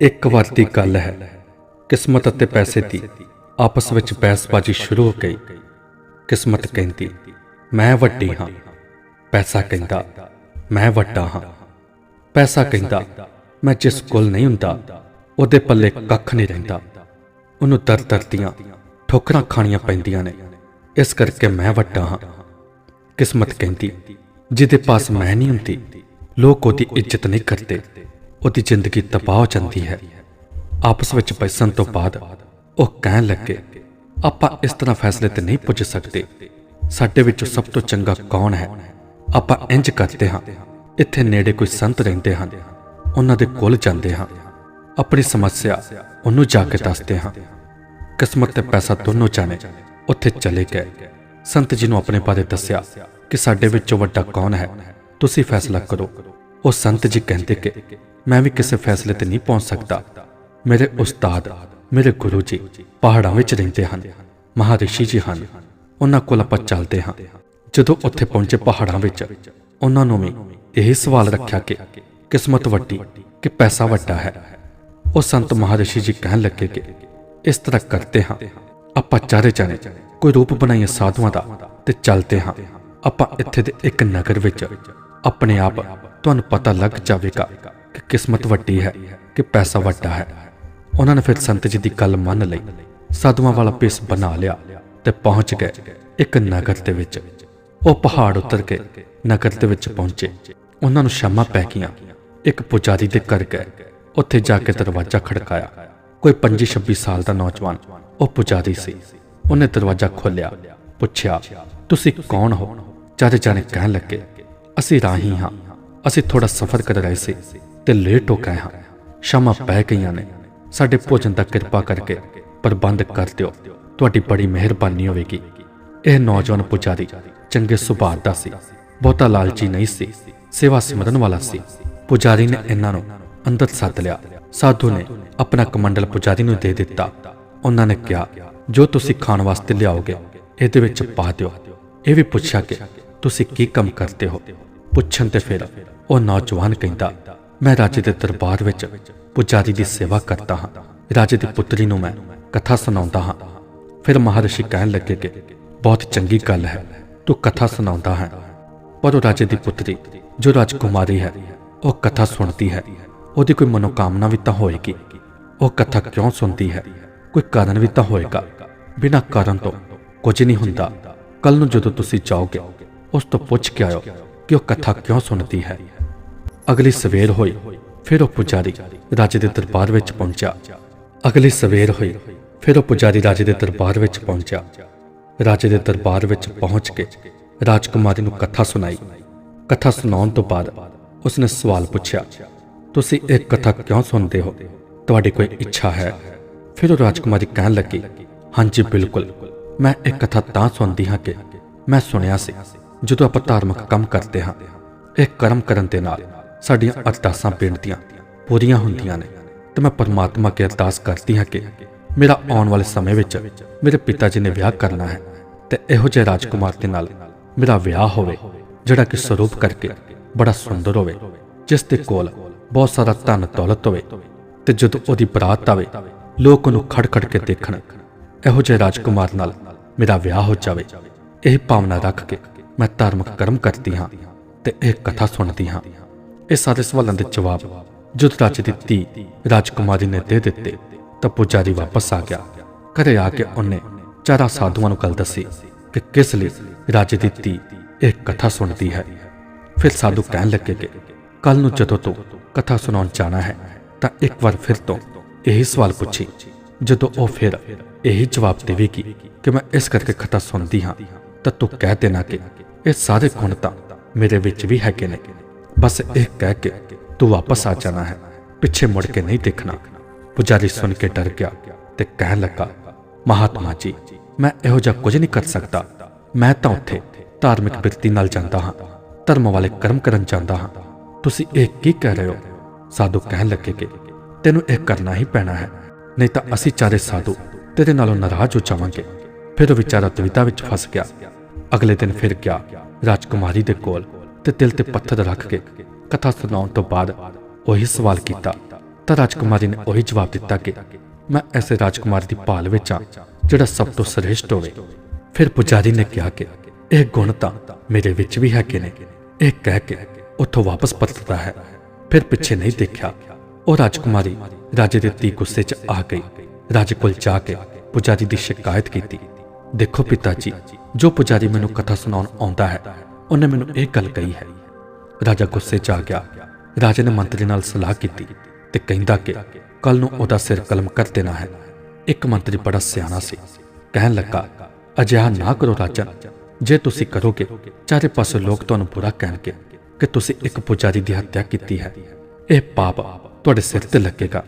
ਇੱਕ ਵਾਰ ਦੀ ਗੱਲ ਹੈ। ਕਿਸਮਤ ਅਤੇ ਪੈਸੇ ਦੀ ਆਪਸ ਵਿੱਚ ਬਹਿਸਬਾਜ਼ੀ ਸ਼ੁਰੂ ਹੋ ਗਈ। ਕਿਸਮਤ ਕਹਿੰਦੀ, ਮੈਂ ਵੱਡੀ ਹਾਂ। ਪੈਸਾ ਕਹਿੰਦਾ, ਮੈਂ ਵੱਡਾ ਹਾਂ। ਪੈਸਾ ਕਹਿੰਦਾ, ਮੈਂ ਜਿਸ ਕੋਲ ਨਹੀਂ ਹੁੰਦਾ, ਉਹਦੇ ਪੱਲੇ ਕੱਖ ਨਹੀਂ ਰਹਿੰਦਾ। ਉਹਨੂੰ ਦਰ ਦਰ ਦੀਆਂ ਠੋਕਰਾਂ ਖਾਣੀਆਂ ਪੈਂਦੀਆਂ ਨੇ। ਇਸ ਕਰਕੇ ਮੈਂ ਵੱਡਾ ਹਾਂ। ਕਿਸਮਤ ਕਹਿੰਦੀ, ਜਿਹਦੇ ਪਾਸ ਮੈਂ ਨਹੀਂ ਹੁੰਦੀ, ਲੋਕ ਉਹਦੀ ਇੱਜ਼ਤ ਨਹੀਂ ਕਰਦੇ। ਉਹਦੀ ਜ਼ਿੰਦਗੀ ਤਬਾਹ ਹੋ ਜਾਂਦੀ ਹੈ। ਆਪਸ ਵਿੱਚ ਬੈਸਣ ਤੋਂ ਬਾਅਦ ਉਹ ਕਹਿਣ ਲੱਗੇ, ਆਪਾਂ ਇਸ ਤਰ੍ਹਾਂ ਫੈਸਲੇ ਤੇ ਨਹੀਂ ਪੁੱਜ ਸਕਦੇ। ਸਾਡੇ ਵਿੱਚੋਂ ਸਭ ਤੋਂ ਚੰਗਾ ਕੌਣ ਹੈ? ਆਪਾਂ ਇੰਜ ਕਰਦੇ ਹਾਂ। ਇੱਥੇ ਨੇੜੇ ਕੋਈ ਸੰਤ ਰਹਿੰਦੇ ਹਨ। ਉਹਨਾਂ ਦੇ ਕੋਲ ਜਾਂਦੇ ਹਾਂ। ਆਪਣੀ ਸਮੱਸਿਆ ਉਹਨੂੰ ਜਾ ਕੇ ਦੱਸਦੇ ਹਾਂ। ਕਿਸਮਤ ਤੇ ਪੈਸਾ ਦੋਨੋਂ ਜਾਣੇ ਉੱਥੇ ਚਲੇ ਗਏ। ਸੰਤ ਜੀ ਨੂੰ ਆਪਣੇ ਬਾਰੇ ਦੱਸਿਆ ਕਿ ਸਾਡੇ ਵਿੱਚੋਂ ਵੱਡਾ ਕੌਣ ਹੈ? ਤੁਸੀਂ ਫੈਸਲਾ ਕਰੋ। ਉਹ ਸੰਤ ਜੀ ਕਹਿੰਦੇ ਕਿ ਮੈਂ ਵੀ ਕਿਸੇ ਫੈਸਲੇ ਤੇ ਨਹੀਂ ਪਹੁੰਚ ਸਕਦਾ। ਮੇਰੇ ਉਸਤਾਦ, ਮੇਰੇ ਗੁਰੂ ਜੀ ਪਹਾੜਾਂ ਵਿੱਚ ਰਹਿੰਦੇ ਹਨ, ਮਹਾਰਿਸ਼ੀ ਜੀ ਹਨ, ਉਹਨਾਂ ਕੋਲ ਆਪਾਂ ਚੱਲਦੇ ਹਾਂ। ਜਦੋਂ ਉੱਥੇ ਪਹੁੰਚੇ ਪਹਾੜਾਂ ਵਿੱਚ, ਉਹਨਾਂ ਨੂੰ ਵੀ ਇਹ ਸਵਾਲ ਰੱਖਿਆ ਕਿ ਕਿਸਮਤ ਵੱਡੀ ਕਿ ਪੈਸਾ ਵੱਡਾ ਹੈ। ਉਹ ਸੰਤ ਮਹਾਰਿਸ਼ੀ ਜੀ ਕਹਿਣ ਲੱਗੇ ਕਿ ਇਸ ਤਰ੍ਹਾਂ ਕਰਦੇ ਹਾਂ, ਆਪਾਂ ਚਾਰੇ ਚਾਰੇ ਕੋਈ ਰੂਪ ਬਣਾਈਏ ਸਾਧੂਆਂ ਦਾ ਤੇ ਚੱਲਦੇ ਹਾਂ। ਆਪਾਂ ਇੱਥੇ ਦੇ ਇੱਕ ਨਗਰ ਵਿੱਚ ਆਪਣੇ ਆਪ ਤੁਹਾਨੂੰ ਪਤਾ ਲੱਗ ਜਾਵੇਗਾ ਕਿ ਕਿਸਮਤ ਵੱਡੀ ਹੈ ਕਿ ਪੈਸਾ ਵੱਡਾ ਹੈ। ਉਹਨਾਂ ਨੇ ਫਿਰ ਸੰਤ ਜੀ ਦੀ ਗੱਲ ਮੰਨ ਲਈ। ਸਾਧੂਆਂ ਵਾਲਾ ਪੇਸ ਬਣਾ ਲਿਆ ਤੇ ਪਹੁੰਚ ਗਏ ਇੱਕ ਨਗਰ ਦੇ ਵਿੱਚ। ਉਹ ਪਹਾੜ ਉਤਰ ਕੇ ਨਗਰ ਦੇ ਵਿੱਚ ਪਹੁੰਚੇ। ਉਹਨਾਂ ਨੂੰ ਸ਼ਾਮਾਂ ਪੈ ਗਈਆਂ। ਇੱਕ ਪੁਜਾਰੀ ਦੇ ਘਰ ਗਏ। ਉੱਥੇ ਜਾ ਕੇ ਦਰਵਾਜ਼ਾ ਖੜਕਾਇਆ। ਕੋਈ 25-26 ਸਾਲ ਦਾ ਨੌਜਵਾਨ, ਉਹ ਪੁਜਾਰੀ ਸੀ। ਉਹਨੇ ਦਰਵਾਜ਼ਾ ਖੋਲ੍ਹਿਆ। ਪੁੱਛਿਆ, ਤੁਸੀਂ ਕੌਣ ਹੋ? ਚਾਰੇ ਜਾਣੇ ਕਹਿਣ ਲੱਗੇ, ਅਸੀਂ ਰਾਹੀ ਹਾਂ। ਅਸੀਂ ਥੋੜਾ ਸਫ਼ਰ ਕਰ ਰਹੇ ਸੀ। ਤੇ ਲੇਟ ਹੋ ਗਏ ਹਾਂ। ਸ਼ਾਮਾਂ ਪੈ ਗਈਆਂ ਨੇ। ਸਾਡੇ ਭੋਜਨ ਦਾ ਕਿਰਪਾ ਕਰਕੇ ਪ੍ਰਬੰਧ ਕਰ ਦਿਓ। ਤੁਹਾਡੀ ਬੜੀ ਮਿਹਰਬਾਨੀ ਹੋਵੇਗੀ। ਇਹ ਨੌਜਵਾਨ ਪੁਜਾਰੀ ਚੰਗੇ ਸੁਭਾਅ ਦਾ ਸੀ। ਬਹੁਤਾ ਲਾਲਚੀ ਨਹੀਂ ਸੀ। ਸੇਵਾ ਸਿਮਰਨ ਵਾਲਾ ਸੀ। ਪੁਜਾਰੀ ਨੇ ਇਹਨਾਂ ਨੂੰ ਅੰਦਰ ਸੱਦ ਲਿਆ। ਸਾਧੂ ਨੇ ਆਪਣਾ ਕਮੰਡਲ ਪੁਜਾਰੀ ਨੂੰ ਦੇ ਦਿੱਤਾ। ਉਹਨਾਂ ਨੇ ਕਿਹਾ, ਜੋ ਤੁਸੀਂ ਖਾਣ ਵਾਸਤੇ ਲਿਆਓਗੇ, ਇਹਦੇ ਵਿੱਚ ਪਾ ਦਿਓ। ਇਹ ਵੀ ਪੁੱਛਿਆ ਕਿ ਤੁਸੀਂ ਕੀ ਕੰਮ ਕਰਦੇ ਹੋ? ਪੁੱਛਣ ਤੇ ਫਿਰ ਉਹ ਨੌਜਵਾਨ ਕਹਿੰਦਾ ਮੈਂ ਰਾਜੇ ਦੇ ਦਰਬਾਰ ਵਿੱਚ ਪੁਜਾਰੀ ਦੀ ਸੇਵਾ ਕਰਦਾ ਹਾਂ। ਰਾਜੇ ਦੀ ਪੁੱਤਰੀ ਨੂੰ ਮੈਂ ਕਥਾ ਸੁਣਾਉਂਦਾ ਹਾਂ। ਫਿਰ ਮਹਾਰਸ਼ੀ ਕਹਿਣ ਲੱਗੇ ਕਿ ਬਹੁਤ ਚੰਗੀ ਗੱਲ ਹੈ, ਤੂੰ ਕਥਾ ਸੁਣਾਉਂਦਾ ਹੈ। ਪਰ ਉਹ ਰਾਜੇ ਦੀ ਪੁੱਤਰੀ, ਜੋ ਰਾਜਕੁਮਾਰੀ ਹੈ, ਉਹ ਕਥਾ ਸੁਣਦੀ ਹੈ। ਉਹਦੀ ਕੋਈ ਮਨੋਕਾਮਨਾ ਵੀ ਤਾਂ ਹੋਏਗੀ। ਉਹ ਕਥਾ ਕਿਉਂ ਸੁਣਦੀ ਹੈ? ਕੋਈ ਕਾਰਨ ਵੀ ਤਾਂ ਹੋਏਗਾ। ਬਿਨਾਂ ਕਾਰਨ ਤੋਂ ਕੁਝ ਨਹੀਂ ਹੁੰਦਾ। ਕੱਲ ਨੂੰ ਜਦੋਂ ਤੁਸੀਂ ਜਾਓਗੇ, ਉਸ ਤੋਂ ਪੁੱਛ ਕੇ ਆਇਓ ਕਿ ਉਹ ਕਥਾ ਕਿਉਂ ਸੁਣਦੀ ਹੈ। ਅਗਲੀ ਸਵੇਰ ਹੋਈ, ਫਿਰ ਉਹ ਪੁਜਾਰੀ ਰਾਜੇ ਦੇ ਦਰਬਾਰ ਵਿੱਚ ਪਹੁੰਚਿਆ। ਅਗਲੀ ਸਵੇਰ ਹੋਈ, ਫਿਰ ਉਹ ਪੁਜਾਰੀ ਰਾਜੇ ਦੇ ਦਰਬਾਰ ਵਿੱਚ ਪਹੁੰਚਿਆ। ਰਾਜੇ ਦੇ ਦਰਬਾਰ ਵਿੱਚ ਪਹੁੰਚ ਕੇ ਰਾਜਕੁਮਾਰੀ ਨੂੰ ਕਥਾ ਸੁਣਾਈ। ਕਥਾ ਸੁਣਾਉਣ ਤੋਂ ਬਾਅਦ ਉਸਨੇ ਸਵਾਲ ਪੁੱਛਿਆ, ਤੁਸੀਂ ਇਹ ਕਥਾ ਕਿਉਂ ਸੁਣਦੇ ਹੋ? ਤੁਹਾਡੀ ਕੋਈ ਇੱਛਾ ਹੈ? ਫਿਰ ਉਹ ਰਾਜਕੁਮਾਰੀ ਕਹਿਣ ਲੱਗੀ, ਹਾਂਜੀ, ਬਿਲਕੁਲ। ਮੈਂ ਇਹ ਕਥਾ ਤਾਂ ਸੁਣਦੀ ਹਾਂ ਕਿ ਮੈਂ ਸੁਣਿਆ ਸੀ, ਜਦੋਂ ਆਪਾਂ ਧਾਰਮਿਕ ਕੰਮ ਕਰਦੇ ਹਾਂ, ਇਹ ਕਰਮ ਕਰਨ ਦੇ ਨਾਲ ਸਾਡੀਆਂ ਅਰਦਾਸਾਂ ਪਿੰਡ ਦੀਆਂ ਪੂਰੀਆਂ ਹੁੰਦੀਆਂ ਨੇ ਤੇ ਮੈਂ ਪਰਮਾਤਮਾ ਕੇ ਅਰਦਾਸ ਕਰਦੀ ਹਾਂ ਕਿ ਮੇਰਾ ਆਉਣ ਵਾਲੇ ਸਮੇਂ ਵਿੱਚ ਮੇਰੇ ਪਿਤਾ ਜੀ ਨੇ ਵਿਆਹ ਕਰਨਾ ਹੈ ਤੇ ਇਹੋ ਜਿਹੇ ਰਾਜਕੁਮਾਰ ਦੇ ਨਾਲ ਮੇਰਾ ਵਿਆਹ ਹੋਵੇ, ਜਿਹੜਾ ਕਿ ਸਰੂਪ ਕਰਕੇ ਬੜਾ ਸੁੰਦਰ ਹੋਵੇ, ਜਿਸ ਦੇ ਕੋਲ ਬਹੁਤ ਸਾਰਾ ਧਨ ਦੌਲਤ ਹੋਵੇ ਤੇ ਜਦੋਂ ਉਹਦੀ ਬਰਾਤ ਆਵੇ, ਲੋਕ ਉਹਨੂੰ ਖੜ-ਖੜ ਕੇ ਦੇਖਣ, ਇਹੋ ਜਿਹੇ ਰਾਜਕੁਮਾਰ ਨਾਲ ਮੇਰਾ ਵਿਆਹ ਹੋ ਜਾਵੇ, ਇਹ ਭਾਵਨਾ ਰੱਖ ਕੇ ਮੈਂ ਧਾਰਮਿਕ ਕਰਮ ਕਰਦੀ ਹਾਂ ਤੇ ਇਹ ਕਥਾ ਸੁਣਦੀ ਹਾਂ। ਇਹ ਸਾਰੇ ਸਵਾਲਾਂ ਦੇ ਜਵਾਬ ਜਦ ਰਾਜ ਦੀ ਧੀ ਰਾਜਕੁਮਾਰੀ ਨੇ ਦੇ ਦਿੱਤੇ, ਤਾਂ ਪੁਜਾਰੀ ਵਾਪਸ ਆ ਗਿਆ। ਘਰੇ ਆ ਕੇ ਉਹਨੇ ਚਾਰਾ ਸਾਧੂਆਂ ਨੂੰ ਗੱਲ ਦੱਸੀ ਕਿ ਕਿਸ ਲਈ ਰਾਜ ਦੀ ਧੀ ਇਹ ਕਥਾ ਸੁਣਦੀ ਹੈ। ਫਿਰ ਸਾਧੂ ਕਹਿਣ ਲੱਗੇ ਕਿ ਕੱਲ ਨੂੰ ਜਦੋਂ ਤੂੰ ਕਥਾ ਸੁਣਾਉਣ ਜਾਣਾ ਹੈ, ਤਾਂ ਇੱਕ ਵਾਰ ਫਿਰ ਤੋਂ ਇਹੀ ਸਵਾਲ ਪੁੱਛੀ। ਜਦੋਂ ਉਹ ਫਿਰ ਇਹੀ ਜਵਾਬ ਦੇਵੇਗੀ ਕਿ ਮੈਂ ਇਸ ਕਰਕੇ ਕਥਾ ਸੁਣਦੀ ਹਾਂ, ਤਾਂ ਤੂੰ ਕਹਿ ਦੇਣਾ ਕਿ ਇਹ ਸਾਰੇ ਗੁਣ ਤਾਂ ਮੇਰੇ ਵਿੱਚ ਵੀ ਹੈਗੇ ਨੇ। ਬਸ ਇਹ ਕਹਿ ਕੇ ਤੂੰ ਵਾਪਸ ਆ ਜਾਣਾ ਹੈ। ਪਿੱਛੇ ਮੁੜ ਕੇ ਨਹੀਂ ਦੇਖਣਾ। ਪੁਜਾਰੀ ਸੁਣ ਕੇ ਡਰ ਗਿਆ ਤੇ ਕਹਿਣ ਲੱਗਾ, ਮਹਾਤਮਾ ਜੀ, ਮੈਂ ਇਹੋ ਜਿਹਾ ਕੁਝ ਨਹੀਂ ਕਰ ਸਕਦਾ। ਮੈਂ ਤਾਂ ਉੱਥੇ ਧਾਰਮਿਕ ਬਿਰਤੀ ਨਾਲ ਜਾਂਦਾ ਹਾਂ, ਧਰਮ ਵਾਲੇ ਕਰਮ ਕਰਨ ਜਾਂਦਾ ਹਾਂ। ਤੁਸੀਂ ਇਹ ਕੀ ਕਹਿ ਰਹੇ ਹੋ? ਸਾਧੂ ਕਹਿਣ ਲੱਗੇ ਕਿ, ਤੈਨੂੰ ਇਹ ਕਰਨਾ ਹੀ ਪੈਣਾ ਹੈ। ਨਹੀਂ ਤਾਂ ਅਸੀਂ ਚਾਰੇ ਸਾਧੂ ਤੇਰੇ ਨਾਲੋਂ ਨਾਰਾਜ਼ ਹੋ ਜਾਵਾਂਗੇ। ਫਿਰ ਉਹ ਵਿਚਾਰਾ ਦੁਵਿਧਾ ਵਿੱਚ ਫਸ ਗਿਆ। ਅਗਲੇ ਦਿਨ ਫਿਰ ਗਿਆ ਰਾਜਕੁਮਾਰੀ ਦੇ ਕੋਲ। ਤੇ ਦਿਲ ਤੇ ਪੱਥਰ ਰੱਖ ਕੇ ਕਥਾ ਸੁਣਾਉਣ ਤੋਂ ਬਾਅਦ ਉਹੀ ਸਵਾਲ ਕੀਤਾ। ਤਾਂ ਰਾਜਕੁਮਾਰੀ ਨੇ ਉਹੀ ਜਵਾਬ ਦਿੱਤਾ ਕਿ ਮੈਂ ਐਸੇ ਰਾਜਕੁਮਾਰ ਦੀ ਭਾਲ ਵਿੱਚ ਆ ਜਿਹੜਾ ਸਭ ਤੋਂ ਸ੍ਰੇਸ਼ਟ ਹੋਵੇ। ਫਿਰ ਪੁਜਾਰੀ ਨੇ ਕਿਹਾ ਕਿ ਇਹ ਗੁਣ ਤਾਂ ਮੇਰੇ ਵਿੱਚ ਵੀ ਹੈਗੇ ਨੇ। ਇਹ ਕਹਿ ਕੇ ਉੱਥੋਂ ਵਾਪਸ ਪਰਤਦਾ ਹੈ। ਫਿਰ ਪਿੱਛੇ ਨਹੀਂ ਦੇਖਿਆ। ਉਹ ਰਾਜਕੁਮਾਰੀ ਰਾਜੇ ਦੇ ਤੀ ਗੁੱਸੇ 'ਚ ਆ ਗਈ। ਰਾਜੇ ਕੋਲ ਜਾ ਕੇ ਪੁਜਾਰੀ ਦੀ ਸ਼ਿਕਾਇਤ ਕੀਤੀ। ਦੇਖੋ ਪਿਤਾ ਜੀ, ਜੋ ਪੁਜਾਰੀ ਮੈਨੂੰ ਕਥਾ ਸੁਣਾਉਣ ਆਉਂਦਾ ਹੈ ਉਹਨੇ ਮੈਨੂੰ ਇਹ ਗੱਲ ਕਹੀ ਹੈ। ਰਾਜਾ ਗੁੱਸੇ 'ਚ ਆ ਗਿਆ। ਰਾਜੇ ਨੇ ਮੰਤਰੀ ਨਾਲ ਸਲਾਹ ਕੀਤੀ ਤੇ ਕਹਿੰਦਾ ਕਿ ਕੱਲ ਨੂੰ ਉਹਦਾ ਸਿਰ ਕਲਮ ਕਰ ਦੇਣਾ ਹੈ। ਇੱਕ ਮੰਤਰੀ ਬੜਾ ਸਿਆਣਾ ਸੀ। ਕਹਿਣ ਲੱਗਾ, ਅਜਿਹਾ ਨਾ ਕਰੋ ਰਾਜਨ। ਜੇ ਤੁਸੀਂ ਕਰੋਗੇ, ਚਾਰੇ ਪਾਸੇ ਲੋਕ ਤੁਹਾਨੂੰ ਬੁਰਾ ਕਹਿਣਗੇ ਕਿ ਤੁਸੀਂ ਇੱਕ ਪੁਜਾਰੀ ਦੀ ਹੱਤਿਆ ਕੀਤੀ ਹੈ। ਇਹ ਪਾਪ ਤੁਹਾਡੇ ਸਿਰ ਤੇ ਲੱਗੇਗਾ।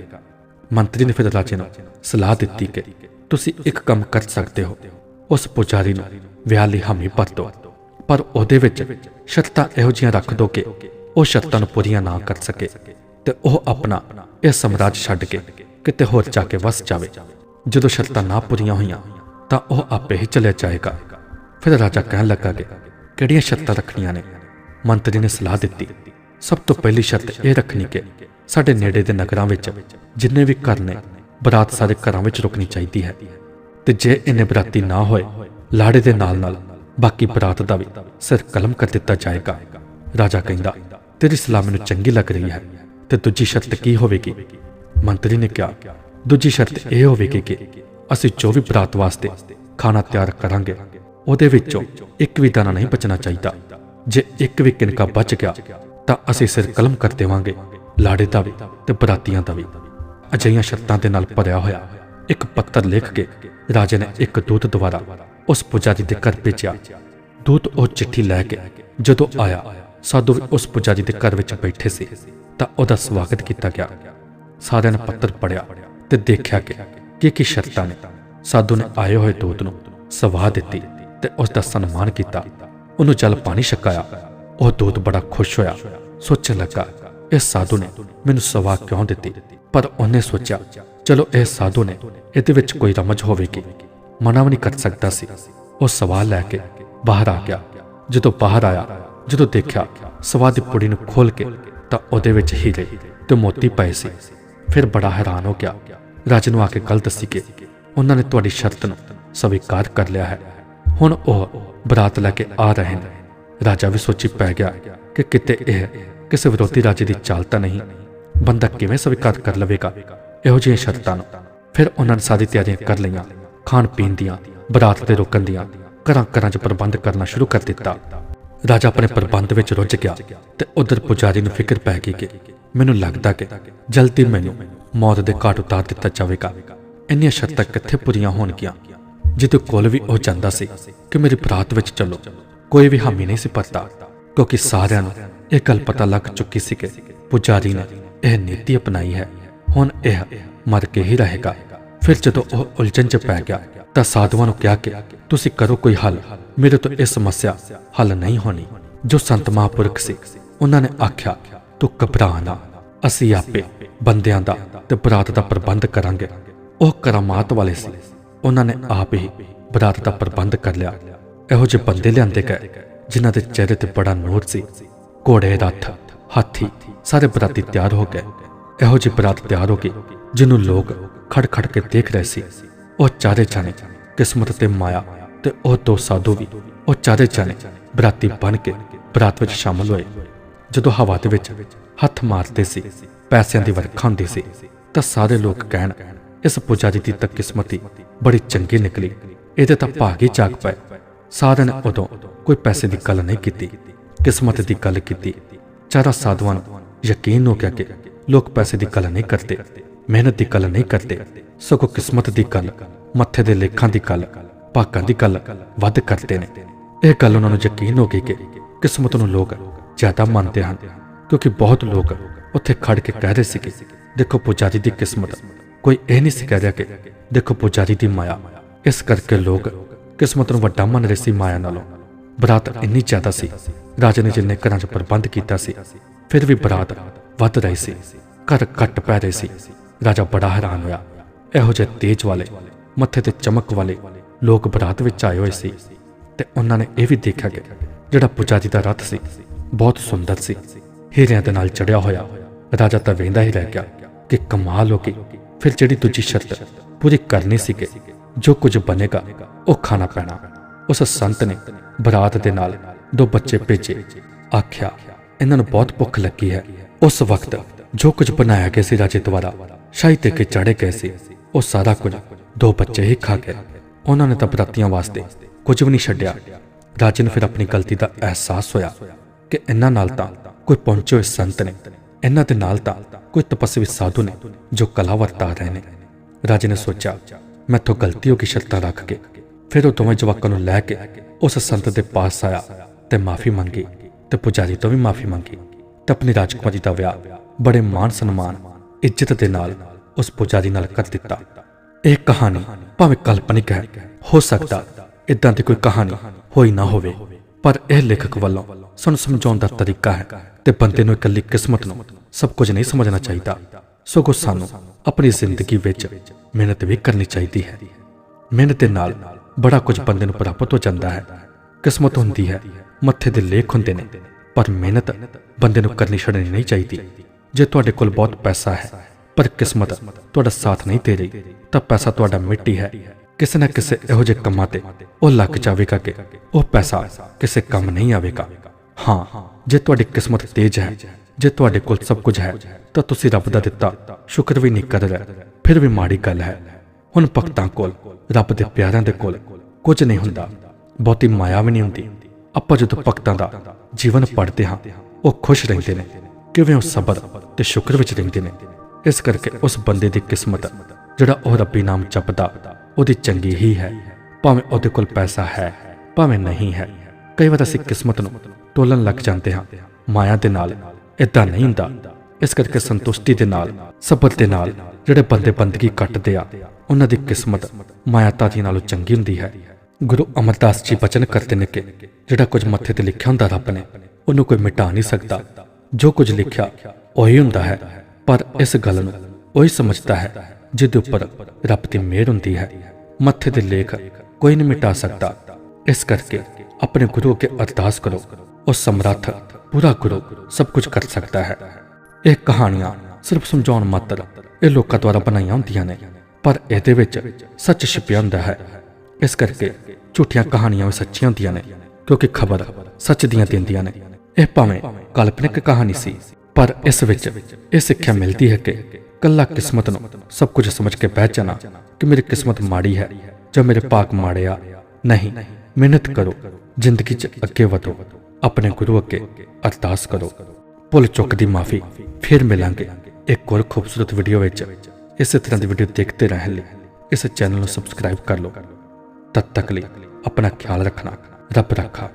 ਮੰਤਰੀ ਨੇ ਫਿਰ ਰਾਜੇ ਨੂੰ ਸਲਾਹ ਦਿੱਤੀ ਕਿ ਤੁਸੀਂ ਇੱਕ ਕੰਮ ਕਰ ਸਕਦੇ ਹੋ। ਉਸ ਪੁਜਾਰੀ ਨੂੰ ਵਿਆਹ ਲਈ ਹਾਮੀ ਭਰ ਦਿਓ। ਪਰ ਉਹਦੇ ਵਿੱਚ ਸ਼ਰਤਾਂ ਇਹੋ ਜਿਹੀਆਂ ਰੱਖ ਦਿਓ ਕਿ ਉਹ ਸ਼ਰਤਾਂ ਨੂੰ ਪੂਰੀਆਂ ਨਾ ਕਰ ਸਕੇ ਤੇ ਉਹ ਆਪਣਾ ਇਹ ਸਮਰਾਜ ਛੱਡ ਕੇ ਕਿਤੇ ਹੋਰ ਜਾ ਕੇ ਵਸ ਜਾਵੇ। ਜਦੋਂ ਸ਼ਰਤਾਂ ਨਾ ਪੂਰੀਆਂ ਹੋਈਆਂ, ਤਾਂ ਉਹ ਆਪੇ ਹੀ ਚਲੇ ਜਾਏਗਾ। ਫਿਰ ਰਾਜਾ ਕਹਿਣ ਲੱਗਾ ਕਿ ਕਿਹੜੀਆਂ ਸ਼ਰਤਾਂ ਰੱਖਣੀਆਂ ਨੇ? ਮੰਤਰੀ ਨੇ ਸਲਾਹ ਦਿੱਤੀ। ਸਭ ਤੋਂ ਪਹਿਲੀ ਸ਼ਰਤ ਇਹ ਰੱਖਣੀ ਕਿ ਸਾਡੇ ਨੇੜੇ ਦੇ ਨਗਰਾਂ ਵਿੱਚ ਜਿੰਨੇ ਵੀ ਘਰ ਨੇ, ਬਰਾਤ ਸਾਰੇ ਘਰਾਂ ਵਿੱਚ ਰੁਕਣੀ ਚਾਹੀਦੀ ਹੈ। ਤੇ ਜੇ ਇਹਨੇ ਬਰਾਤੀ ਨਾ ਹੋਏ, ਲਾੜੇ ਦੇ ਨਾਲ ਨਾਲ ਬਾਕੀ ਬਰਾਤ ਦਾ ਵੀ ਸਿਰ ਕਲਮ ਕਰ ਦਿੱਤਾ ਜਾਏਗਾ। ਰਾਜਾ ਕਹਿੰਦਾ, ਤੇਰੀ ਸਲਾਹ ਮੈਨੂੰ ਚੰਗੀ ਲੱਗ ਰਹੀ ਹੈ ਤੇ ਦੂਜੀ ਸ਼ਰਤ ਕੀ ਹੋਵੇਗੀ? ਮੰਤਰੀ ਨੇ ਕਿਹਾ, ਦੂਜੀ ਸ਼ਰਤ ਇਹ ਹੋਵੇਗੀ ਕਿ ਅਸੀਂ ਜੋ ਵੀ ਬਰਾਤ ਵਾਸਤੇ ਖਾਣਾ ਤਿਆਰ ਕਰਾਂਗੇ, ਉਹਦੇ ਵਿੱਚੋਂ ਇੱਕ ਵੀ ਦਾਣਾ ਨਹੀਂ ਬਚਣਾ ਚਾਹੀਦਾ। ਜੇ ਇੱਕ ਵੀ ਕਿਨਕਾ ਬਚ ਗਿਆ, ਤਾਂ ਅਸੀਂ ਸਿਰ ਕਲਮ ਕਰ ਦੇਵਾਂਗੇ, ਲਾੜੇ ਦਾ ਵੀ ਤੇ ਬਰਾਤੀਆਂ ਦਾ ਵੀ। ਅਜਿਹੀਆਂ ਸ਼ਰਤਾਂ ਦੇ ਨਾਲ ਭਰਿਆ ਹੋਇਆ ਇੱਕ ਪੱਤਰ ਲਿਖ ਕੇ ਰਾਜੇ ਨੇ ਇੱਕ ਦੂਤ ਦੁਆਰਾ ਉਸ ਪੁਜਾਰੀ ਦੇ ਘਰ ਭੇਜਿਆ। ਦੂਤ ਉਹ ਚਿੱਠੀ ਲੈ ਕੇ ਜਦੋਂ ਆਇਆ, ਸਾਧੂ ਵੀ ਉਸ ਪੁਜਾਰੀ ਦੇ ਘਰ ਵਿੱਚ ਬੈਠੇ ਸੀ, ਤਾਂ ਉਹਦਾ ਸਵਾਗਤ ਕੀਤਾ ਗਿਆ। ਸਾਰਿਆਂ ਨੇ ਪੱਤਰ ਪੜਿਆ ਤੇ ਦੇਖਿਆ ਕਿ ਕੀ ਕੀ ਸ਼ਰਤਾਂ ਨੇ। ਸਾਧੂ ਨੇ ਆਏ ਹੋਏ ਦੂਤ ਨੂੰ ਸਵਾਹ ਦਿੱਤੀ ਤੇ ਉਸ ਦਾ ਸਨਮਾਨ ਕੀਤਾ। ਉਹਨੂੰ ਜਲ ਪਾਣੀ ਛਕਾਇਆ। ਉਹ ਦੂਤ ਬੜਾ ਖੁਸ਼ ਹੋਇਆ। ਸੋਚਣ ਲੱਗਾ, ਇਹ ਸਾਧੂ ਨੇ ਮੈਨੂੰ ਸਵਾਹ ਕਿਉਂ ਦਿੱਤੀ? ਪਰ ਉਹਨੇ ਸੋਚਿਆ, ਚਲੋ, ਇਹ ਸਾਧੂ ਨੇ, ਇਹਦੇ ਵਿੱਚ ਕੋਈ ਰਮਜ ਹੋਵੇਗੀ। ਮਨਾ ਵੀ ਨਹੀਂ ਕਰ ਸਕਦਾ ਸੀ। ਉਹ ਸਵਾਲ ਲੈ ਕੇ ਬਾਹਰ ਆ ਗਿਆ। ਜਦੋਂ ਬਾਹਰ ਆਇਆ, ਜਦੋਂ ਦੇਖਿਆ ਸਵਾਦ ਦੀ ਪੁੜੀ ਨੂੰ ਖੋਲ ਕੇ ਤਾਂ ਉਹਦੇ ਵਿੱਚ ਹੀਰੇ ਤੇ ਮੋਤੀ ਪਏ ਸੀ। ਫਿਰ ਬੜਾ ਹੈਰਾਨ ਹੋ ਗਿਆ। ਰਾਜ ਨੂੰ ਆ ਕੇ ਗੱਲ ਦੱਸੀ ਕਿ ਉਹਨਾਂ ਨੇ ਤੁਹਾਡੀ ਸ਼ਰਤ ਨੂੰ ਸਵੀਕਾਰ ਕਰ ਲਿਆ ਹੈ। ਹੁਣ ਉਹ ਬਰਾਤ ਲੈ ਕੇ ਆ ਰਹੇ ਨੇ। ਰਾਜਾ ਵੀ ਸੋਚੀ ਪੈ ਗਿਆ ਕਿ ਕਿਤੇ ਇਹ ਕਿਸੇ ਵਿਰੋਧੀ ਰਾਜੇ ਦੀ ਚਾਲ ਤਾਂ ਨਹੀਂ। ਬੰਦਾ ਕਿਵੇਂ ਸਵੀਕਾਰ ਕਰ ਲਵੇਗਾ? ਇਹੋ ਜਿਹੀਆਂ ਸ਼ਰਤਾਂ ਨੂੰ ਫਿਰ ਉਹਨਾਂ ਨੇ ਸਾਰੀ ਤਿਆਰੀਆਂ ਕਰ ਲਈਆਂ। ਖਾਣ ਪੀਣ ਦੀਆਂ, ਬਰਾਤ ਤੇ ਰੁਕਣ ਦੀਆਂ ਘਰਾਂ ਘਰਾਂ 'ਚ ਪ੍ਰਬੰਧ ਕਰਨਾ ਸ਼ੁਰੂ ਕਰ ਦਿੱਤਾ। ਰਾਜਾ ਆਪਣੇ ਪ੍ਰਬੰਧ ਵਿੱਚ ਰੁੱਝ ਗਿਆ ਤੇ ਉਧਰ ਪੁਜਾਰੀ ਨੂੰ ਫਿਕਰ ਪੈ ਗਈ ਕਿ ਮੈਨੂੰ ਲੱਗਦਾ ਕਿ ਜਲਦੀ ਮੈਨੂੰ ਮੌਤ ਦੇ ਘਾਟ ਉਤਾਰ ਦਿੱਤਾ ਜਾਵੇਗਾ। ਇੰਨੀਆਂ ਸ਼ਰਤਾਂ ਕਿੱਥੇ ਪੂਰੀਆਂ ਹੋਣਗੀਆਂ? ਜਿੱਤੇ ਕੋਲ ਵੀ ਉਹ ਜਾਂਦਾ ਸੀ ਕਿ ਮੇਰੀ ਬਰਾਤ ਵਿੱਚ ਚੱਲੋ, ਕੋਈ ਵੀ ਹਾਮੀ ਨਹੀਂ ਸੀ ਪਰਦਾ ਕਿਉਂਕਿ ਸਾਰਿਆਂ ਨੂੰ ਇਹ ਗੱਲ ਪਤਾ ਲੱਗ ਚੁੱਕੀ ਸੀ ਕਿ ਪੁਜਾਰੀ ਨੇ ਇਹ ਨੀਤੀ ਅਪਣਾਈ ਹੈ। ਹੁਣ ਇਹ ਮਰ ਕੇ ਹੀ ਰਹੇਗਾ। ਫਿਰ ਜਦੋਂ ਉਹ ਉਲਝਣ 'ਚ ਪੈ ਗਿਆ, ਤਾਂ ਸਾਧੂਆਂ ਨੂੰ ਕਿਹਾ ਕਿ ਤੁਸੀਂ ਕਰੋ ਕੋਈ ਹੱਲ। ਮੇਰੇ ਤੋਂ ਇਹ ਸਮੱਸਿਆ ਹੱਲ ਨਹੀਂ ਹੋਣੀ। ਜੋ ਸੰਤ ਮਹਾਂਪੁਰਖ ਸੀ, ਉਹਨਾਂ ਨੇ ਆਖਿਆ, ਤੂੰ ਘਬਰਾ ਨਾ। ਅਸੀਂ ਆਪੇ ਬੰਦਿਆਂ ਦਾ ਤੇ ਬਰਾਤ ਦਾ ਪ੍ਰਬੰਧ ਕਰਾਂਗੇ। ਉਹ ਕਰਾਮਾਤ ਵਾਲੇ ਸੀ। ਉਹਨਾਂ ਨੇ ਆਪ ਹੀ ਬਰਾਤ ਦਾ ਪ੍ਰਬੰਧ ਕਰ ਲਿਆ। ਇਹੋ ਜਿਹੇ ਬੰਦੇ ਲਿਆਂਦੇ ਗਏ, ਜਿਨ੍ਹਾਂ ਦੇ ਚਿਹਰੇ ਤੇ ਬੜਾ ਨੂਰ ਸੀ। ਘੋੜੇ, ਰੱਥ, ਹਾਥੀ ਸਾਰੇ ਬਰਾਤੀ ਤਿਆਰ ਹੋ ਗਏ। ਇਹੋ ਜਿਹੀ ਬਰਾਤ ਤਿਆਰ ਹੋ ਗਈ, ਜਿਹਨੂੰ ਲੋਕ ਖੜ ਖੜ ਕੇ ਦੇਖ ਰਹੇ ਸੀ। ਉਹ ਚਾਰੇ ਜਾਣੇ ਕਿਸਮਤ ਤੇ ਮਾਇਆ ਤੇ ਉਹ ਦੋ ਸਾਧੂ ਵੀ, ਉਹ ਚਾਰੇ ਜਾਣੇ ਬਰਾਤੀ ਬਣ ਕੇ ਬਰਾਤ ਵਿੱਚ ਸ਼ਾਮਲ ਹੋਏ। ਜਦੋਂ ਹਵਾ ਦੇ ਵਿੱਚ ਹੱਥ ਮਾਰਦੇ ਸੀ, ਪੈਸਿਆਂ ਦੀ ਵਰਖਾ ਹੁੰਦੀ ਸੀ, ਤਾਂ ਸਾਰੇ ਲੋਕ ਕਹਿਣ, ਇਸ ਪੁਜਾਰੀ ਦੀ ਤਾਂ ਕਿਸਮਤੀ ਬੜੀ ਚੰਗੀ ਨਿਕਲੀ, ਇਹਦੇ ਤਾਂ ਭਾਗ ਹੀ ਜਾਗ ਪਏ। ਸਾਧੂ ਨੇ ਉਦੋਂ ਕੋਈ ਪੈਸੇ ਦੀ ਗੱਲ ਨਹੀਂ ਕੀਤੀ, ਕਿਸਮਤ ਦੀ ਗੱਲ ਕੀਤੀ। ਚਾਰਾ ਸਾਧੂਆਂ ਨੂੰ ਯਕੀਨ ਹੋ ਗਿਆ ਕਿ ਲੋਕ ਪੈਸੇ ਦੀ ਗੱਲ ਨਹੀਂ ਕਰਦੇ, ਮਿਹਨਤ ਦੀ ਗੱਲ ਨਹੀਂ ਕਰਦੇ, ਸਗੋਂ ਕਿਸਮਤ ਦੀ ਗੱਲ, ਮੱਥੇ ਦੇ ਲੇਖਾਂ ਦੀ ਗੱਲ ਭਾਗਾਂ ਦੀ ਗੱਲ ਵੱਧ ਕਰਦੇ ਨੇ। ਇਹ ਗੱਲ ਉਹਨਾਂ ਨੂੰ ਯਕੀਨ ਹੋ ਗਈ ਕਿ ਕਿਸਮਤ ਨੂੰ ਲੋਕ ਜ਼ਿਆਦਾ ਮੰਨਦੇ ਹਨ, ਕਿਉਂਕਿ ਬਹੁਤ ਲੋਕ ਉੱਥੇ ਖੜ ਕੇ ਕਹਿ ਰਹੇ ਸੀ ਕਿ ਦੇਖੋ ਪੁਜਾਰੀ ਦੀ ਕਿਸਮਤ, ਕੋਈ ਇਹ ਨਹੀਂ ਸੀ ਕਹਿ ਰਿਹਾ ਕਿ ਦੇਖੋ ਪੁਜਾਰੀ ਦੀ ਮਾਇਆ। ਇਸ ਕਰਕੇ ਲੋਕ ਕਿਸਮਤ ਨੂੰ ਵੱਡਾ ਮੰਨ ਰਹੇ ਸੀ ਮਾਇਆ ਨਾਲੋਂ। ਬਰਾਤ ਇੰਨੀ ਜ਼ਿਆਦਾ ਸੀ ਰਾਜੇ ਨੇ ਜਿੰਨੇ ਘਰਾਂ 'ਚ ਪ੍ਰਬੰਧ ਕੀਤਾ ਸੀ, ਫਿਰ ਵੀ ਬਰਾਤ ਵੱਧ ਰਹੀ ਸੀ, ਘਰ ਘੱਟ ਪੈ ਰਹੇ ਸੀ। ਰਾਜਾ ਬੜਾ ਹੈਰਾਨ ਹੋਇਆ। ਇਹੋ ਜਿਹੇ ਤੇਜ ਵਾਲੇ, ਮੱਥੇ ਤੇ ਚਮਕ ਵਾਲੇ ਲੋਕ ਬਰਾਤ ਵਿੱਚ ਆਏ ਹੋਏ ਸੀ ਤੇ ਉਹਨਾਂ ਨੇ ਇਹ ਵੀ ਦੇਖਿਆ ਕਿ ਜਿਹੜਾ ਪੁਜਾਰੀ ਦਾ ਰਥ ਸੀ, ਬਹੁਤ ਸੁੰਦਰ ਸੀ, ਹੀਰਿਆਂ ਦੇ ਨਾਲ ਚੜਿਆ ਹੋਇਆ। ਰਾਜਾ ਤਾਂ ਵੇਂਦਾ ਹੀ ਰਹਿ ਗਿਆ ਕਿ ਕਮਾਲ ਹੋ ਗਈ। ਫਿਰ ਜਿਹੜੀ ਦੂਜੀ ਸ਼ਰਤ ਪੂਰੀ ਕਰਨੀ ਸੀ ਕਿ ਜੋ ਕੁਝ ਬਣੇਗਾ, ਉਹ ਖਾਣਾ ਪੈਣਾ। ਉਸ ਸੰਤ ਨੇ ਬਰਾਤ ਦੇ ਨਾਲ ਦੋ ਬੱਚੇ ਭੇਜੇ। ਆਖਿਆ, ਇਹਨਾਂ ਨੂੰ ਬਹੁਤ ਭੁੱਖ ਲੱਗੀ ਹੈ। ਉਸ ਵਕਤ ਜੋ ਕੁਝ ਬਣਾਇਆ ਗਿਆ ਸੀ ਰਾਜੇ ਦੁਆਰਾ, ਸ਼ਾਹੀ ਤੇ ਕੇ ਚੜੇ ਗਏ ਸੀ। ਉਹ ਸਾਰਾ ਕੁਝ ਦੋ ਬੱਚੇ ਹੀ ਖਾ ਗਏ। ਉਹਨਾਂ ਨੇ ਤਾਂ ਬਰਾਤੀਆਂ ਵਾਸਤੇ ਕੁਝ ਵੀ ਨਹੀਂ ਛੱਡਿਆ। ਰਾਜੇ ਨੂੰ ਫਿਰ ਆਪਣੀ ਗਲਤੀ ਦਾ ਅਹਿਸਾਸ ਹੋਇਆ ਕਿ ਇਹਨਾਂ ਨਾਲ ਤਾਂ ਕੋਈ ਪਹੁੰਚੇ ਹੋਏ ਸੰਤ ਨੇ। ਇਹਨਾਂ ਦੇ ਨਾਲ ਤਾਂ ਕੋਈ ਤਪਸਵੀ ਸਾਧੂ ਨੇ ਜੋ ਕਲਾ ਵਰਤਾ ਰਹੇ ਨੇ। ਰਾਜੇ ਨੇ ਸੋਚਿਆ, ਮੈਥੋਂ ਗਲਤੀ ਹੋ ਗਈ ਸ਼ਰਤਾਂ ਰੱਖ ਕੇ। ਫਿਰ ਉਹ ਦੋਵੇਂ ਜਵਾਕਾਂ ਨੂੰ ਲੈ ਕੇ ਉਸ ਸੰਤ ਦੇ ਪਾਸ ਆਇਆ। ਤੇ ਮਾਫੀ ਮੰਗੀ ਤੇ ਪੁਜਾਰੀ ਤੋਂ ਵੀ ਮਾਫੀ ਮੰਗੀ ਤੇ ਆਪਣੀ ਰਾਜਕੁਮਾਰੀ ਦਾ ਵਿਆਹ ਬੜੇ ਮਾਣ ਸਨਮਾਨ, ਇੱਜ਼ਤ ਦੇ ਨਾਲ ਉਸ ਪੁਜਾਰੀ ਨਾਲ ਕਰ ਦਿੱਤਾ। ਇਹ ਕਹਾਣੀ ਭਾਵੇਂ ਕਲਪਨਿਕ ਹੈ, ਹੋ ਸਕਦਾ ਇਦਾਂ ਦੀ ਕੋਈ ਕਹਾਣੀ ਹੋਈ ਨਾ ਹੋਵੇ, ਪਰ ਇਹ ਲੇਖਕ ਵੱਲੋਂ ਸਾਨੂੰ ਸਮਝਾਉਣ ਦਾ ਤਰੀਕਾ ਹੈ ਤੇ ਬੰਦੇ ਨੂੰ ਇਕੱਲੀ ਕਿਸਮਤ ਨੂੰ ਸਭ ਕੁਝ ਨਹੀਂ ਸਮਝਣਾ ਚਾਹੀਦਾ, ਸਗੋਂ ਸਾਨੂੰ ਆਪਣੀ ਜ਼ਿੰਦਗੀ ਵਿੱਚ ਮਿਹਨਤ ਵੀ ਕਰਨੀ ਚਾਹੀਦੀ ਹੈ। ਮਿਹਨਤ ਦੇ ਨਾਲ ਬੜਾ ਕੁਝ ਬੰਦੇ ਨੂੰ ਪ੍ਰਾਪਤ ਹੋ ਜਾਂਦਾ ਹੈ। ਕਿਸਮਤ ਹੁੰਦੀ ਹੈ, ਮੱਥੇ ਦੇ ਲੇਖ ਹੁੰਦੇ ਨੇ, ਪਰ ਮਿਹਨਤ ਬੰਦੇ ਨੂੰ ਕਰਨੀ ਛੱਡਣੀ ਨਹੀਂ ਚਾਹੀਦੀ। ਜੇ ਤੁਹਾਡੇ ਕੋਲ ਬਹੁਤ ਪੈਸਾ ਹੈ, ਪਰ ਕਿਸਮਤ ਤੁਹਾਡਾ ਸਾਥ ਨਹੀਂ ਦੇ ਰਹੀ, ਤਾਂ ਪੈਸਾ ਤੁਹਾਡਾ ਮਿੱਟੀ ਹੈ। ਕਿਸੇ ਨਾ ਕਿਸੇ ਇਹੋ ਜਿਹੇ ਕੰਮਾਂ ਤੇ ਉਹ ਲੱਗ ਜਾਵੇਗਾ ਕਿ ਉਹ ਪੈਸਾ ਕਿਸੇ ਕੰਮ ਨਹੀਂ ਆਵੇਗਾ। ਹਾਂ, ਜੇ ਤੁਹਾਡੀ ਕਿਸਮਤ ਤੇਜ਼ ਹੈ, ਜੇ ਤੁਹਾਡੇ ਕੋਲ ਸਭ ਕੁਝ ਹੈ, ਤਾਂ ਤੁਸੀਂ ਰੱਬ ਦਾ ਦਿੱਤਾ ਸ਼ੁਕਰ ਵੀ ਨਹੀਂ ਕਰ ਰਹੇ, ਫਿਰ ਵੀ ਮਾੜੀ ਗੱਲ ਹੈ। ਹੁਣ ਭਗਤਾਂ ਕੋਲ, ਰੱਬ ਦੇ ਪਿਆਰਿਆਂ ਦੇ ਕੋਲ ਕੁਝ ਨਹੀਂ ਹੁੰਦਾ। ਬਹੁਤੀ ਮਾਇਆ ਵੀ ਨਹੀਂ ਹੁੰਦੀ। ਆਪਾਂ ਜਦੋਂ ਭਗਤਾਂ ਦਾ ਜੀਵਨ ਪੜ੍ਹਦੇ ਹਾਂ, ਉਹ ਖੁਸ਼ ਰਹਿੰਦੇ ਨੇ, ਕਿਵੇਂ ਉਹ ਸਬਰ ਤੇ ਸ਼ੁਕਰ ਵਿੱਚ ਰਹਿੰਦੇ ਨੇ। ਇਸ ਕਰਕੇ ਉਸ ਬੰਦੇ ਦੀ ਕਿਸਮਤ, ਜਿਹੜਾ ਉਹ ਰੱਬੀ ਨਾਮ ਜਪਦਾ, ਉਹਦੀ ਚੰਗੀ ਹੀ ਹੈ। ਭਾਵੇਂ ਉਹਦੇ ਕੋਲ ਪੈਸਾ ਹੈ, ਭਾਵੇਂ ਨਹੀਂ ਹੈ। ਕਈ ਵਾਰ ਅਸੀਂ ਕਿਸਮਤ ਨੂੰ ਟੋਲਣ ਲੱਗ ਜਾਂਦੇ ਹਾਂ। ਮਾਇਆ ਦੇ ਨਾਲ ਇਦਾਂ ਨਹੀਂ ਹੁੰਦਾ। ਇਸ ਕਰਕੇ ਸੰਤੁਸ਼ਟੀ ਦੇ ਨਾਲ, ਸਬਰ ਦੇ ਨਾਲ ਜਿਹੜੇ ਬੰਦੇ ਬੰਦਗੀ ਕੱਟਦੇ ਆ, ਉਹਨਾਂ ਦੀ ਕਿਸਮਤ ਮਾਇਆ ਤਾਦੀ ਨਾਲੋਂ ਚੰਗੀ ਹੁੰਦੀ ਹੈ। ਗੁਰੂ ਅਮਰਦਾਸ ਜੀ ਬਚਨ ਕਰਦੇ ਨੇ ਕਿ ਜਿਹੜਾ ਕੁਝ ਮੱਥੇ ਤੇ ਲਿਖਿਆ ਹੁੰਦਾ ਰੱਬ ਨੇ, ਉਹਨੂੰ ਕੋਈ ਮਿਟਾ ਨਹੀਂ ਸਕਦਾ। ਜੋ ਕੁਝ ਲਿਖਿਆ, ਉਹੀ ਹੁੰਦਾ ਹੈ। ਪਰ ਇਸ ਗੱਲ ਨੂੰ ਉਹੀ ਸਮਝਦਾ ਹੈ, ਜਿਹਦੇ ਉੱਪਰ ਰੱਬ ਦੀ ਮਿਹਰ ਹੁੰਦੀ ਹੈ। ਮੱਥੇ ਦੇ ਲੇਖ ਕੋਈ ਨਹੀਂ ਮਿਟਾ ਸਕਦਾ। ਇਸ ਕਰਕੇ ਆਪਣੇ ਗੁਰੂ ਅੱਗੇ ਅਰਦਾਸ ਕਰੋ। ਉਹ ਸਮਰੱਥ, ਪੂਰਾ ਗੁਰੂ ਸਭ ਕੁਝ ਕਰ ਸਕਦਾ ਹੈ। ਇਹ ਕਹਾਣੀਆਂ ਸਿਰਫ ਸਮਝਾਉਣ ਮਾਤਰ ਇਹ ਲੋਕਾਂ ਦੁਆਰਾ ਬਣਾਈਆਂ ਹੁੰਦੀਆਂ ਨੇ। ਪਰ ਇਹਦੇ ਵਿੱਚ ਸੱਚ ਛਿਪਿਆ ਹੁੰਦਾ ਹੈ। ਇਸ ਕਰਕੇ ਝੂਠੀਆਂ ਕਹਾਣੀਆਂ ਵੀ ਸੱਚੀਆਂ ਹੁੰਦੀਆਂ ਨੇ, ਕਿਉਂਕਿ ਖਬਰ ਸੱਚ ਦੀਆਂ ਦਿੰਦੀਆਂ ਨੇ। ਇਹ ਭਾਵੇਂ ਕਾਲਪਨਿਕ ਕਹਾਣੀ ਸੀ, ਪਰ ਇਸ ਵਿੱਚ ਇਹ ਸਿੱਖਿਆ ਮਿਲਦੀ ਹੈ ਕਿ ਕੱਲਾ ਕਿਸਮਤ ਨੂੰ ਸਭ ਕੁਝ ਸਮਝ ਕੇ ਬਹਿ ਜਾਣਾ ਕਿ ਮੇਰੀ ਕਿਸਮਤ ਮਾੜੀ ਹੈ ਜਾਂ ਮੇਰੇ ਪਾਕ ਮਾੜੇ ਆ ਨਹੀਂ, ਮਿਹਨਤ ਕਰੋ, ਜ਼ਿੰਦਗੀ 'ਚ ਅੱਗੇ ਵਧੋ, ਆਪਣੇ ਗੁਰੂ ਅੱਗੇ ਅਰਦਾਸ ਕਰੋ। ਭੁੱਲ ਚੁੱਕ ਦੀ ਮਾਫੀ ਫਿਰ ਮਿਲਾਂਗੇ ਇੱਕ ਹੋਰ ਖੂਬਸੂਰਤ ਵੀਡੀਓ ਵਿੱਚ। ਇਸੇ ਤਰ੍ਹਾਂ ਦੀ ਵੀਡੀਓ ਦੇਖਦੇ ਰਹਿਣ ਲਈ ਇਸ ਚੈਨਲ ਨੂੰ ਸਬਸਕ੍ਰਾਈਬ ਕਰ ਲਓ। ਤਦ ਤੱਕ ਲਈ ਆਪਣਾ ਖਿਆਲ ਰੱਖਣਾ ਰੱਬ ਰੱਖਾ